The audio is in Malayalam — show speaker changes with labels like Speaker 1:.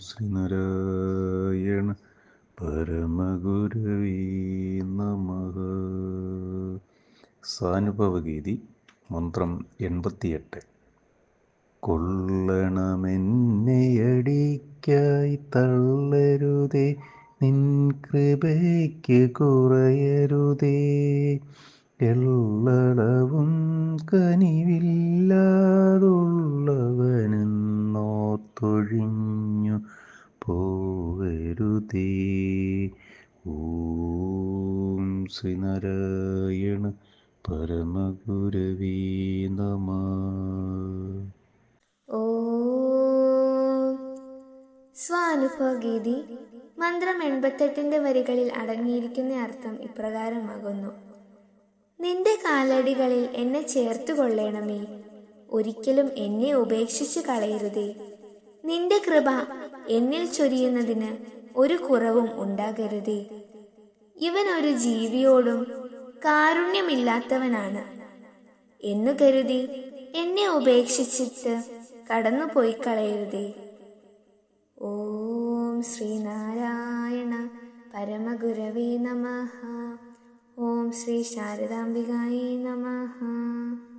Speaker 1: ശ്രീനാരായണ പരമഗുരവീ നമ സാനുഭവഗീതി മന്ത്രം എൺപത്തിയെട്ട്. കൊള്ളണമെന്നെയടിക്കായി തള്ളരുതേ നിൻ കൃപയ്ക്ക് കുറയരുതേ. എള്ളളവും കനിവില്ലാതുള്ളവനെന്നോർത്തൊഴിഞ്ഞു പോകരുതേ ഓം ശ്രീനാരായണ പരമഗുരവീ നമ.
Speaker 2: ഓ സ്വാനുഭവഗീതി മന്ത്രം എൺപത്തെട്ടിന്റെ വരികളിൽ അടങ്ങിയിരിക്കുന്ന അർത്ഥം ഇപ്രകാരമാകുന്നു. നിന്റെ കാലടികളിൽ എന്നെ ചേർത്തു കൊള്ളേണമേ ഒരിക്കലും എന്നെ ഉപേക്ഷിച്ചു കളയരുതേ. നിന്റെ കൃപ എന്നിൽ ചൊരിയുന്നതിന് ഒരു കുറവും ഉണ്ടാകരുതേ. ഇവൻ ഒരു ജീവിയോടും കാരുണ്യമില്ലാത്തവനാണ്. എന്നു കരുതി എന്നെ ഉപേക്ഷിച്ചിട്ട് കടന്നുപോയി കളയരുതേ. ഓം ശ്രീനാരായണ പരമഗുരവേ നമ. ഓം ശ്രീ ശാരദാംബികായി നമഃ.